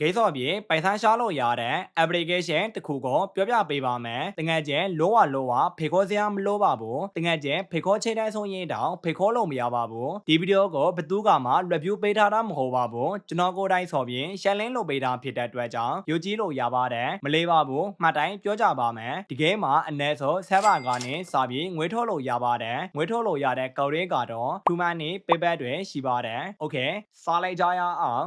ဂိမ်းဆော့ပြေပိုင်ဆိုင်ရှားလို့ရတဲ့ application တစ်ခုကိုပြောပြပေးပါမယ်တကယ်ချင်းလောဝလောဝဖေခေါ်စရာမလိုပါဘူးတကယ်ချင်းဖေခေါ်ချိန်တိုင်းဆိုရင်တောင်ဖေခေါ်လို့မရပါဘူးဒီဗီဒီယိုကိုဘသူကမှ review ပေးထားတာမဟုတ်ပါဘူးကျွန်တော်ကိုယ်တိုင်ဆော်ပြင်ရှယ်လင်းလုပ်ပေးတာဖြစ်တဲ့အတွက်ကြောင့်ယူကြည့်လို့ရပါတယ်မလေးပါဘူးမှတ်တိုင်းပြောကြပါမယ်ဒီ game မှာအနည်းဆုံး server ကနေစာပြီးငွေထုတ်လို့ရပါတယ်ငွေထုတ်လို့ရတဲ့ကော်ရေးကတော့2 man နေ payback တွေရှိပါတယ် okay စားလိုက်ကြရအောင်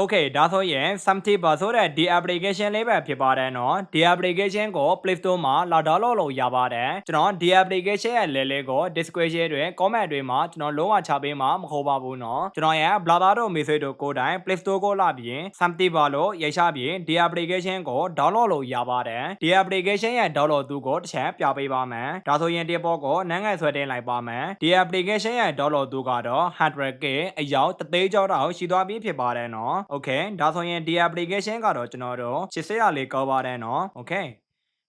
Okay ဒါဆိုရင် Samtiva ဆိုတဲ့ဒီ application လေးပဲဖြစ်ပါတယ်နော်ဒီ application ကို Play Store မှာလာဒေါ်လော့လုပ်ရပါတယ်ကျွန်တော်ဒီ application ရဲ့ level ကို description တွေ comment တွေမှာကျွန်တော်လုံးဝချပေးမှာမဟုတ်ပါဘူးနော်ကျွန်တော်ရဲ့ Blabla တို့ message တို့ကိုတိုင် Play Store ကိုလာပြီး Samtiva လို့ရိုက်ချပြီးဒီ application ကို download လုပ်ရပါတယ်ဒီ application ရဲ့ download သူကိုတစ်ချက်ပြပေးပါမယ်ဒါဆိုရင်ဒီပေါ်ကိုနန်းငယ်ဆွဲတင်လိုက်ပါမယ်ဒီ application ရဲ့ download သူကတော့ 100k အယောက်တသိန်းကျော်တောင်ရှိသွားပြီဖြစ်ပါတယ်နော်။ Okay ဒါဆိုရင်ဒီ application ကတော့ကျွန်တော်တို့ချစ်စရာလေးကောပါတဲ့နော်။ Okay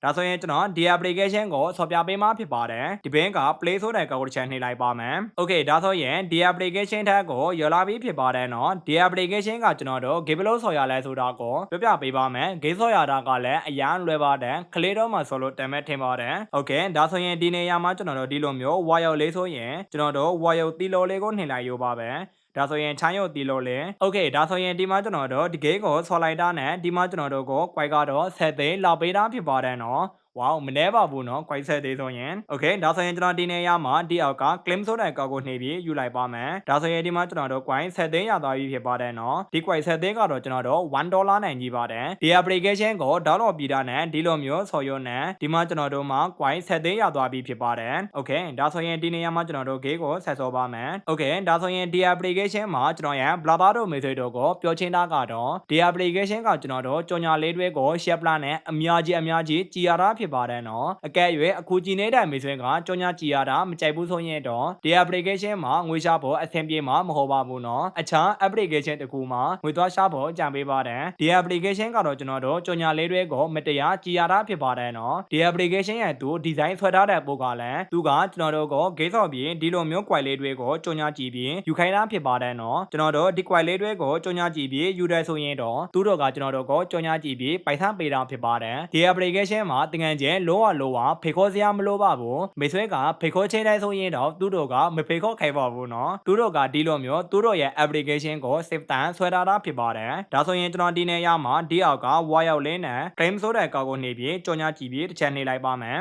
ဒါဆိုရင်ကျွန်တော်ဒီ application ကိုဆော်ပြပေးမှဖြစ်ပါတယ်ဒီဘင်းက play ဆိုတဲ့ကောက်တစ်ချက်နှိပ်လိုက်ပါမယ် okay ဒါဆိုရင်ဒီ application ထက်ကိုရော်လာပြီးဖြစ်ပါတယ်နော်ဒီ application ကကျွန်တော်တို့ game လို့ဆော်ရလဲဆိုတာကိုပြောပြပေးပါမယ် game ဆော်ရတာကလည်းအရန်လွယ်ပါတယ်ကလေးတော့မှဆော်လို့တန်မဲ့ထင်ပါတယ် okay ဒါဆိုရင်ဒီနေရာမှာကျွန်တော်တို့ဒီလိုမျိုး wire လေးဆိုရင်ကျွန်တော်တို့ wire တီလော်လေးကိုနှိပ်လိုက်ရောပါပဲ ဒါဆိုရင်ချမ်းရုပ်တီလို့လေโอเคဒါဆိုရင်ဒီမှာကျွန်တော်တို့ဒီဂိမ်းကိုဆော်လိုက်တာနဲ့ဒီမှာကျွန်တော်တို့ကို quite ကတော့ဆက်သိန်းလောက်ပေးတာဖြစ်ပါတယ်နော် ဝေါမနေပါဘူးနော် quite ဆက်သေးဆိုရင် okay ဒါဆိုရင်ကျွန်တော်ဒီနေရာမှာဒီအောက်က claim ဆိုတဲ့ကောက်ကိုနှိပ်ပြီးယူလိုက်ပါမယ်ဒါဆိုရင်ဒီမှာကျွန်တော်တို့ quite ဆက်သိန်းရသွားပြီဖြစ်ပါတယ်နော်ဒီ quite ဆက်သိန်းကတော့ကျွန်တော်တို့1ဒေါ်လာနိုင်ကြီးပါတယ်ဒီ application ကို download ပြီးတာနဲ့ဒီလိုမျိုးဆော်ရုံနဲ့ဒီမှာကျွန်တော်တို့မှာ quite ဆက်သိန်းရသွားပြီဖြစ်ပါတယ် okay ဒါဆိုရင်ဒီနေရာမှာကျွန်တော်တို့ game ကိုဆက်ဆော်ပါမယ် okay ဒါဆိုရင်ဒီ application မှာကျွန်တော်ရဲ့ blabber တို့ message တို့ကိုပြောချင်းတာကတော့ဒီ application ကကျွန်တော်တို့ကြော်ညာလေးတွေကို share plan နဲ့အများကြီးအများကြီးကြည်ရတာဖြစ်ပါတယ်နော်အကဲ၍အခုကြည်နေတဲ့ message ကကြော်ညာကြည်ရတာမကြိုက်ဘူးဆိုရင်တော့ဒီ application မှာငွေရှာဖို့အဆင်ပြေမှာမဟုတ်ပါဘူးနော်အခြား application တကူမှာငွေသွားရှာဖို့ကြံပေးပါတယ်ဒီ application ကတော့ကျွန်တော်တို့ကြော်ညာလေးတွေကိုမတရားကြည်ရတာဖြစ်ပါတယ်နော်ဒီ application ရဲ့သူ design ဆွဲထားတဲ့ပုံကလည်းသူကကျွန်တော်တို့ကို game ဆော့ပြီးဒီလိုမျိုး quality လေးတွေကိုကြော်ညာကြည့်ပြီးယူခိုင်းတာဖြစ်ပါတယ်နော်ကျွန်တော်တို့ဒီ quality လေးတွေကိုကြော်ညာကြည့်ပြီးယူတယ်ဆိုရင်တော့သူတို့ကကျွန်တော်တို့ကိုကြော်ညာကြည့်ပြီးပိုင်ဆန်းပေးတာဖြစ်ပါတယ်ဒီ application မှာတကယ်ချင်းလုံးဝလုံးဝဖေခေါ်စရာမလိုပါဘူးမိတ်ဆွဲကဖေခေါ်ချိန်တိုင်းဆိုရင်တော့သူတို့ကမဖေခေါ်ခိုင်းပါဘူးနော်သူတို့ကဒီလိုမျိုးသူတို့ရဲ့ application ကို save တန်ဆွဲထားတာဖြစ်ပါတယ်ဒါဆိုရင်ကျွန်တော်ဒီနေရာမှာဒီအောက်က wire ရောက်လင်းနဲ့ claim ဆိုတဲ့ကောက်ကိုနေပြီးကြော်ညာကြည့်ပြီးတစ်ချက်နေလိုက်ပါမယ်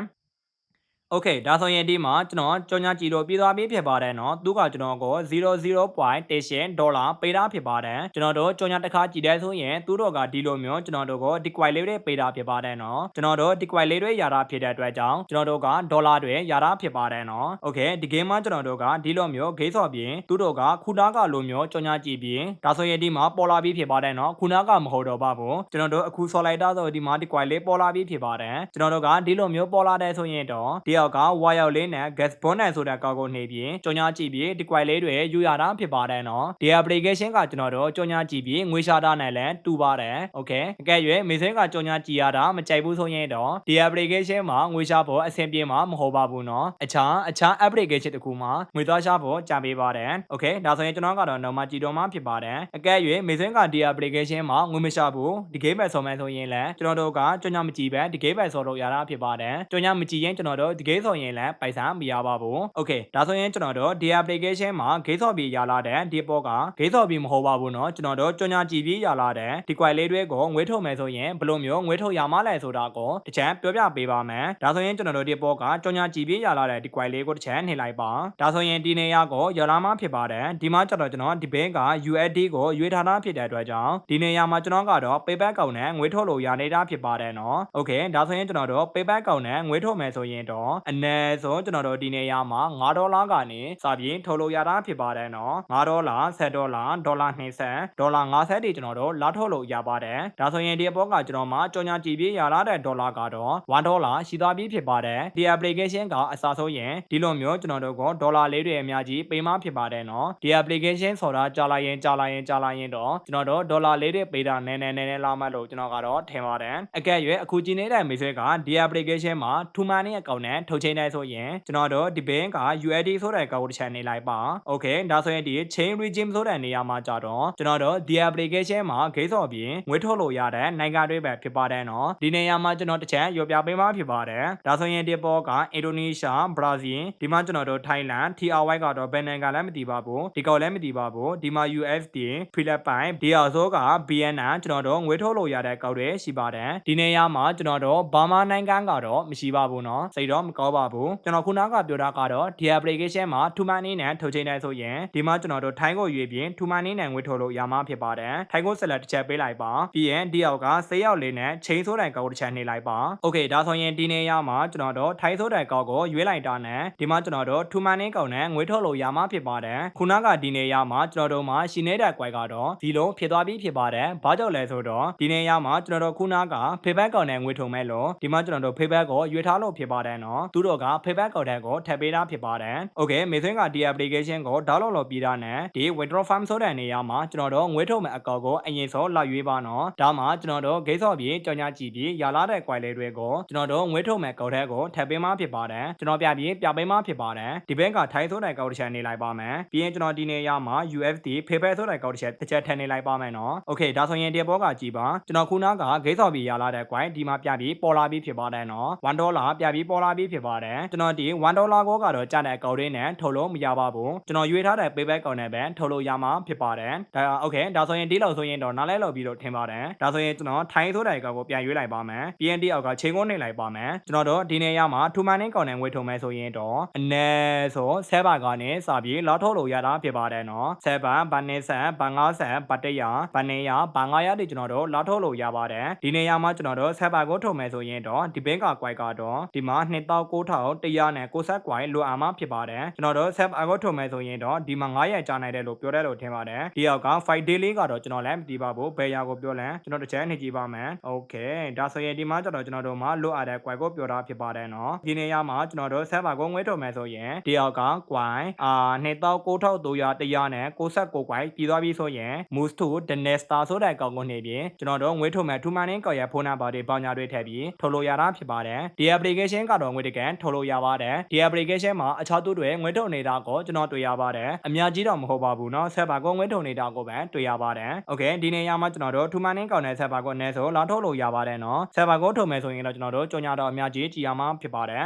โอเคဒါဆိုရင်ဒီမှာကျွန်တော်ကြော်ညာကြည့်လို့ပြီးသွားပြီဖြစ်ပါတယ်เนาะသူကကျွန်တော်ကို00.10ဒေါ်လာပေးတာဖြစ်ပါတယ်ကျွန်တော်တို့ကြော်ညာတစ်ခါကြည့်တဲ့ဆိုရင်သူတို့ကဒီလိုမျိုးကျွန်တော်တို့ကိုဒီ quite လေးတွေပေးတာဖြစ်ပါတယ်เนาะကျွန်တော်တို့ဒီ quite လေးတွေရတာဖြစ်တဲ့အတွက်ကြောင့်ကျွန်တော်တို့ကဒေါ်လာတွေရတာဖြစ်ပါတယ်เนาะโอเคဒီ game မှာကျွန်တော်တို့ကဒီလိုမျိုးဂိမ်းဆော့ပြင်သူတို့ကခုနာကလိုမျိုးကြော်ညာကြည့်ပြင်ဒါဆိုရင်ဒီမှာပေါ်လာပြီးဖြစ်ပါတယ်เนาะခုနာကမဟုတ်တော့ပါဘူးကျွန်တော်တို့အခုဆော်လိုက်တာဆိုဒီမှာဒီ quite လေးပေါ်လာပြီးဖြစ်ပါတယ်ကျွန်တော်တို့ကဒီလိုမျိုးပေါ်လာတဲ့ဆိုရင်တော့ဒီ အောက်ကဝါရောက်လေးနဲ့ gas bonnet ဆိုတဲ့ကောက်ကိုနှိပ်ပြီးကြော်ညာကြည့်ပြီးဒီ quite လေးတွေယူရတာဖြစ်ပါတယ်နော်ဒီ application ကကျွန်တော်တို့ကြော်ညာကြည့်ပြီးငွေရှာတာနဲ့လည်းတူပါတယ် okay အကဲ၍မေစင်းကကြော်ညာကြည့်ရတာမကြိုက်ဘူးဆိုရင်တော့ဒီ application မှာငွေရှာဖို့အဆင်ပြေမှာမဟုတ်ပါဘူးနော်အခြားအခြား application တခုမှာငွေသွားရှာဖို့ကြံပေးပါတယ် okay ဒါဆိုရင်ကျွန်တော်ကတော့ normal ကြည့်တော့မှဖြစ်ပါတယ်အကဲ၍မေစင်းကဒီ application မှာငွေမရှာဘူးဒီ game ပဲဆော်မယ်ဆိုရင်လည်းကျွန်တော်တို့ကကြော်ညာမကြည့်ပဲဒီ game ပဲဆော်လို့ရတာဖြစ်ပါတယ်ကြော်ညာမကြည့်ရင်ကျွန်တော်တို့ဒီ game ဆော်ရင်လည်းပိုက်ဆံမရပါဘူး။ Okay ဒါဆိုရင်ကျွန်တော်တို့ဒီ application မှာ game ဆော့ပြီးရလာတဲ့ဒီပေါ်က game ဆော့ပြီးမဟုတ်ပါဘူးเนาะကျွန်တော်တို့ကြော်ညာကြည့်ပြီးရလာတဲ့ဒီ quite လေးတွေကိုငွေထုတ်မယ်ဆိုရင်ဘယ်လိုမျိုးငွေထုတ်ရမှာလဲဆိုတာကိုတစ်ချက်ပြောပြပေးပါမယ်။ဒါဆိုရင်ကျွန်တော်တို့ဒီပေါ်ကကြော်ညာကြည့်ပြီးရလာတဲ့ဒီ quite လေးကိုတစ်ချက်နှိပ်လိုက်ပါ။ဒါဆိုရင်ဒီနေရာကိုရလာမှဖြစ်ပါတယ်။ဒီမှာကျတော့ကျွန်တော်ဒီဘင်းက USD ကိုရွေးထားတာဖြစ်တဲ့အတွက်ကြောင့်ဒီနေရာမှာကျွန်တော်ကတော့ payback ကောင်နဲ့ငွေထုတ်လို့ရနေတာဖြစ်ပါတယ်เนาะ။ Okay ဒါဆိုရင်ကျွန်တော်တို့ payback ကောင်နဲ့ငွေထုတ်မယ်ဆိုရင်တော့ အနည်းဆုံးကျွန်တော်တို့ဒီနေရာမှာ9ဒေါ်လာကနေစပြီးထုတ်လို့ရတာဖြစ်ပါတယ်နော်9ဒေါ်လာ10ဒေါ်လာဒေါ်လာ20ဒေါ်လာ50တွေကျွန်တော်တို့လာထုတ်လို့ရပါတယ်ဒါဆိုရင်ဒီအပေါ်ကကျွန်တော်မှာကြော်ညာကြည့်ပြီးရလာတဲ့ဒေါ်လာကတော့1ဒေါ်လာရှိသွားပြီးဖြစ်ပါတယ်ဒီ application ကအစားဆုံးရင်ဒီလိုမျိုးကျွန်တော်တို့ကဒေါ်လာလေးတွေအများကြီးပေးမှဖြစ်ပါတယ်နော်ဒီ application ဆိုတာကြာလာရင်ကြာလာရင်ကြာလာရင်တော့ကျွန်တော်တို့ဒေါ်လာလေးတွေပေးတာနည်းနည်းနည်းနည်းလာမှလို့ကျွန်တော်ကတော့ထင်ပါတယ်အကဲ့၍အခုကြည့်နေတဲ့မိတ်ဆွေကဒီ application မှာ True Money အကောင့်နဲ့ထုတ်ချိန်နေဆိုရင်ကျွန်တော်တို့ဒီ bank က USD ဆိုတဲ့ကောက်တစ်ချက်နေလိုက်ပါ Okay ဒါဆိုရင်ဒီ chain regime ဆိုတဲ့နေရာမှာကြတော့ကျွန်တော်တို့ဒီ application မှာဂိမ်းစော်ပြီးငွေထုတ်လို့ရတဲ့နိုင်ငံတွေပဲဖြစ်ပါတယ်နော်ဒီနေရာမှာကျွန်တော်တစ်ချက်ရောပြပေးမှဖြစ်ပါတယ်ဒါဆိုရင်ဒီပေါ်ကအင်ဒိုနီးရှားဘရာဇီးဒီမှာကျွန်တော်တို့ထိုင်းလန် TRY ကတော့ဘယ်နိုင်ငံလည်းမသိပါဘူးဒီကောက်လည်းမသိပါဘူးဒီမှာ USD ဖိလစ်ပိုင်ဒီအော်ဆိုက BNN ကျွန်တော်တို့ငွေထုတ်လို့ရတဲ့ကောက်တွေရှိပါတယ်ဒီနေရာမှာကျွန်တော်တို့ဘာမာနိုင်ငံကတော့မရှိပါဘူးနော်စိတ်တော့မကောပါဘူးကျွန်တော်ခုနကပြောတာကတော့ဒီ application မှာ True Money နဲ့ထုတ်ချိန်နေဆိုရင်ဒီမှာကျွန်တော်တို့ထိုင်းကိုရွေးပြီး True Money နဲ့ငွေထုတ်လို့ရမှာဖြစ်ပါတယ်ထိုင်းကိုဆက်လက်တစ်ချက်ပေးလိုက်ပါပြီးရင်ဒီအောက်ကဆေးရောက်လေးနဲ့ချိန်ဆိုးတိုင်ကောက်တစ်ချက်နှိပ်လိုက်ပါ Okay ဒါဆိုရင်ဒီနေရာမှာကျွန်တော်တို့ထိုင်းဆိုးတိုင်ကောက်ကိုရွေးလိုက်တာနဲ့ဒီမှာကျွန်တော်တို့ True Money ကောက်နဲ့ငွေထုတ်လို့ရမှာဖြစ်ပါတယ်ခုနကဒီနေရာမှာကျွန်တော်တို့မှာရှင်နေတဲ့ကွိုက်ကတော့ဒီလိုဖြစ်သွားပြီးဖြစ်ပါတယ်ဘာကြောင့်လဲဆိုတော့ဒီနေရာမှာကျွန်တော်တို့ခုနက payback ကောက်နဲ့ငွေထုတ်မဲ့လို့ဒီမှာကျွန်တော်တို့ payback ကိုရွေးထားလို့ဖြစ်ပါတယ်နော်သူတို့က payback ကောက်တဲ့ကိုထည့်ပေးတာဖြစ်ပါတယ် Okay မေသွင်းကဒီ application ကို download လုပ်ပြီးတာနဲ့ဒီ withdraw farm ဆိုတဲ့နေရာမှာကျွန်တော်တို့ငွေထုတ်မဲ့အကောက်ကိုအရင်ဆုံးလာရွေးပါနော်ဒါမှကျွန်တော်တို့ဂိတ်ဆော့ပြီးကြော်ညာကြည့်ပြီးရလာတဲ့ quite လေးတွေကိုကျွန်တော်တို့ငွေထုတ်မဲ့ကောက်တဲ့ကိုထည့်ပေးမှဖြစ်ပါတယ်ကျွန်တော်ပြပြီးပြပေးမှဖြစ်ပါတယ်ဒီဘက်ကထိုင်းဆိုတဲ့ကောက်တစ်ချက်နေလိုက်ပါမယ်ပြီးရင်ကျွန်တော်ဒီနေရာမှာ USD PayPal ဆိုတဲ့ကောက်တစ်ချက်တစ်ချက်ထည့်နေလိုက်ပါမယ်နော် Okay ဒါဆိုရင်ဒီဘောကကြည့်ပါကျွန်တော်ခုနကဂိတ်ဆော့ပြီးရလာတဲ့ quite ဒီမှာပြပြီးပေါ်လာပြီးဖြစ်ပါတယ်နော်1ဒေါ်လာပြပြီးပေါ်လာပြီးဖြစ်ပါတယ်ကျွန်တော်ဒီ1ဒေါ်လာကောကတော့ကျတဲ့အကောင့်ရင်းနဲ့ထုတ်လို့မရပါဘူးကျွန်တော်ရွေးထားတဲ့ payback ကောင်နဲ့ပဲထုတ်လို့ရမှာဖြစ်ပါတယ်ဒါโอเคဒါဆိုရင်ဒီလောက်ဆိုရင်တော့နားလဲလောက်ပြီးတော့ထင်ပါတယ်ဒါဆိုရင်ကျွန်တော်ထိုင်းဆိုတဲ့အကောင်ကိုပြန်ရွေးလိုက်ပါမယ် PND အောက်ကချိန်ကုန်းနေလိုက်ပါမယ်ကျွန်တော်တို့ဒီနေရာမှာထူမန်နဲ့ကောင်နဲ့ဝေထုံမယ်ဆိုရင်တော့အနည်းဆိုဆဲပါကနဲ့စပြီးလောက်ထုတ်လို့ရတာဖြစ်ပါတယ်နော်ဆဲပါဘန်နေဆန်ဘန်ငါဆန်ဘတ်တရာဘန်နေရဘန်ငါရတွေကျွန်တော်တို့လောက်ထုတ်လို့ရပါတယ်ဒီနေရာမှာကျွန်တော်တို့ဆဲပါကိုထုံမယ်ဆိုရင်တော့ဒီဘင်းကကွိုက်ကတော့ဒီမှာ2000 19160ကွိုင်လိုအာမဖြစ်ပါတယ်ကျွန်တော်တို့ self award ထုတ်မယ်ဆိုရင်တော့ဒီမှာ9ရက်ကြာနိုင်တယ်လို့ပြောတယ်လို့ထင်ပါတယ်ဒီရောက်က fight day လေးကတော့ကျွန်တော်လည်းမတီးပါဘူးဘယ်ရာကိုပြောလဲကျွန်တော်တစ်ချက်နေကြည့်ပါမယ် okay ဒါဆိုရင်ဒီမှာကျတော့ကျွန်တော်တို့မှာလိုအာတဲ့ကွိုင်ကိုပြောတာဖြစ်ပါတယ်နော်ဒီနေရာမှာကျွန်တော်တို့ server ကိုငွေထုတ်မယ်ဆိုရင်ဒီရောက်ကကွိုင်အာ29300တရားနဲ့69ကွိုင်ပြီးသွားပြီဆိုရင် moose to the nesta ဆိုတဲ့ကောက်ကိုနေပြီးကျွန်တော်တို့ငွေထုတ်မယ်ထူမန်ရင်းကောက်ရဖုန်းနံပါတ်တွေပေါညာတွေထည့်ပြီးထုတ်လို့ရတာဖြစ်ပါတယ်ဒီ application ကတော့ငွေတ ကန်ထုတ်လို့ရပါတယ်ဒီ application မှာအခြားသူတွေငွေထုတ်နေတာကိုကျွန်တော်တွေ့ရပါတယ်အများကြီးတော့မဟုတ်ပါဘူးเนาะ server ကိုငွေထုတ်နေတာကိုပဲတွေ့ရပါတယ် okay ဒီနေရာမှာကျွန်တော်တို့ two money ကောက်တဲ့ server ကိုအနည်းဆုံးလာထုတ်လို့ရပါတယ်เนาะ server ကိုထုတ်မယ်ဆိုရင်တော့ကျွန်တော်တို့ကြော်ညာတော့အများကြီးကြည်ရမှာဖြစ်ပါတယ်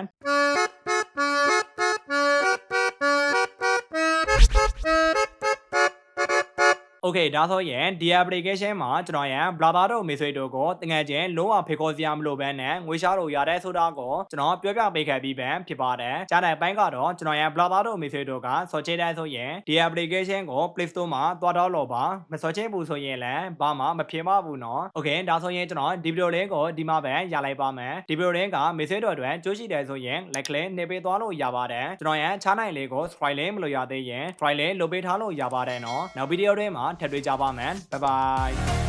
Okay ဒါဆိုရင်ဒီ application မှာကျွန်တော်ရန် Blabber တို့မိတ်ဆွေတို့ကိုတငယ်ချင်းလုံးဝဖေခေါ်စရာမလိုဘဲနဲ့ငွေရှားတို့ရတဲ့ဆိုတာကိုကျွန်တော်ပြောပြပေးခဲ့ပြီးပန်ဖြစ်ပါတယ်။ကြားတဲ့ပိုင်းကတော့ကျွန်တော်ရန် Blabber တို့မိတ်ဆွေတို့ကစော်ချေတဲ့ဆိုရင်ဒီ application ကို Play Store မှာသွားတော့လို့ပါမစော်ချေဘူးဆိုရင်လည်းဘာမှမဖြစ်ပါဘူးနော်။ Okay ဒါဆိုရင်ကျွန်တော်ဒီဗီဒီယိုလင်းကိုဒီမှာပဲရလိုက်ပါမယ်။ဒီဗီဒီယိုလင်းကမိတ်ဆွေတို့အတွက်ကြိုးရှိတယ်ဆိုရင် like လေးနှိပ်ပေးသွားလို့ရပါတယ်။ကျွန်တော်ရန်ချားနိုင်လေးကို subscribe လေးမလို့ရသေးရင် subscribe လေးလုပ်ပေးထားလို့ရပါတယ်နော်။နောက်ဗီဒီယိုတွင်မှာထပ်တွေ့ကြပါမယ်။ Bye bye